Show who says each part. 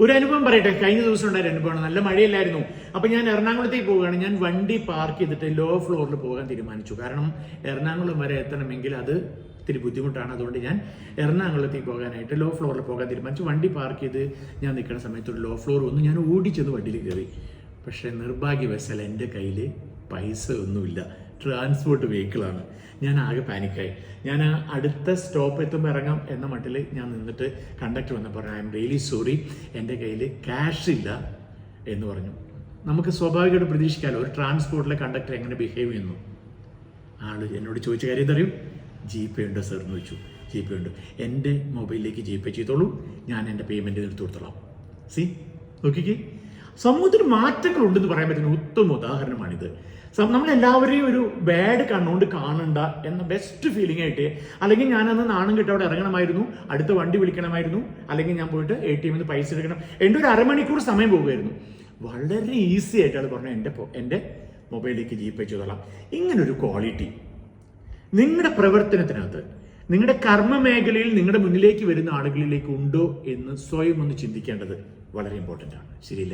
Speaker 1: ഒരു അനുഭവം പറയട്ടെ. കഴിഞ്ഞ ദിവസം ഉണ്ടായ അനുഭവമാണ്. നല്ല മഴയില്ലായിരുന്നു. അപ്പൊ ഞാൻ എറണാകുളത്തേക്ക് പോവുകയാണ്. ഞാൻ വണ്ടി പാർക്ക് ചെയ്തിട്ട് ലോ ഫ്ലോറിൽ പോകാൻ തീരുമാനിച്ചു. കാരണം എറണാകുളം വരെ എത്തണമെങ്കിൽ അത് ഇത്തിരി ബുദ്ധിമുട്ടാണ്. അതുകൊണ്ട് ഞാൻ എറണാകുളത്തേക്ക് പോകാനായിട്ട് ലോ ഫ്ലോറിൽ പോകാൻ തീരുമാനിച്ചു. വണ്ടി പാർക്ക് ചെയ്ത് ഞാൻ നിൽക്കുന്ന സമയത്ത് ഒരു ലോ ഫ്ലോർ വന്നു. ഞാൻ ഓടിച്ചെന്ന് വണ്ടിയിൽ കയറി. പക്ഷേ നിർഭാഗ്യവശാൽ എന്റെ കയ്യിൽ പൈസ ഒന്നുമില്ല. ട്രാൻസ്പോർട്ട് വെഹിക്കിളാണ് ഞാൻ ആകെ പാനിക്കായി ഞാൻ ആ അടുത്ത സ്റ്റോപ്പ് എത്തുമ്പോൾ ഇറങ്ങാം എന്ന മട്ടിൽ ഞാൻ നിന്നിട്ട് കണ്ടക്ടർ വന്ന് പറഞ്ഞു ഐ എം റിയലി സോറി എന്റെ കയ്യിൽ ക്യാഷ് ഇല്ല എന്ന് പറഞ്ഞു. നമുക്ക് സ്വാഭാവികമായിട്ട് പ്രതീക്ഷിക്കാമല്ലോ ഒരു ട്രാൻസ്പോർട്ടിലെ കണ്ടക്ടർ എങ്ങനെ ബിഹേവ് ചെയ്യുന്നു? ആൾ എന്നോട് ചോദിച്ച കാര്യം എന്താ അറിയും? ജി പേ ഉണ്ടോ സാർ എന്ന് ചോദിച്ചു. ജി പേ ഉണ്ട് എന്റെ മൊബൈലിലേക്ക് ജി പേ ചെയ്തോളൂ. ഞാൻ എന്റെ പേയ്മെന്റ് എടുത്തു കൊടുത്തോളാം. സി നോക്കിക്കേ. സമൂഹത്തിൽ മാറ്റങ്ങൾ ഉണ്ടെന്ന് പറയാൻ പറ്റുന്ന ഉത്തമ ഉദാഹരണമാണിത്. നമ്മളെല്ലാവരെയും ഒരു ബാഡ് കണ്ണുകൊണ്ട് കാണണ്ട എന്ന ബെസ്റ്റ് ഫീലിംഗ് ആയിട്ട് അല്ലെങ്കിൽ ഞാനന്ന് നാണം കെട്ട് അവിടെ ഇറങ്ങണമായിരുന്നു അടുത്ത വണ്ടി വിളിക്കണമായിരുന്നു അല്ലെങ്കിൽ ഞാൻ പോയിട്ട് എ ടി എമ്മിൽ പൈസ എടുക്കണം. എന്റെ ഒരു അരമണിക്കൂർ സമയം പോകുമായിരുന്നു. വളരെ ഈസി ആയിട്ട് ആയിട്ടാണ് പറഞ്ഞു എന്റെ എന്റെ മൊബൈലിലേക്ക് ജി പേ ചെയ്തോളാം ഇങ്ങനൊരു ക്വാളിറ്റി നിങ്ങളുടെ പ്രവർത്തനത്തിനകത്ത് നിങ്ങളുടെ കർമ്മ മേഖലയിൽ നിങ്ങളുടെ മുന്നിലേക്ക് വരുന്ന ആളുകളിലേക്ക് ഉണ്ടോ എന്ന് സ്വയം ഒന്ന് ചിന്തിക്കേണ്ടത് വളരെ ഇമ്പോർട്ടന്റ് ആണ്. ശരിയല്ലേ?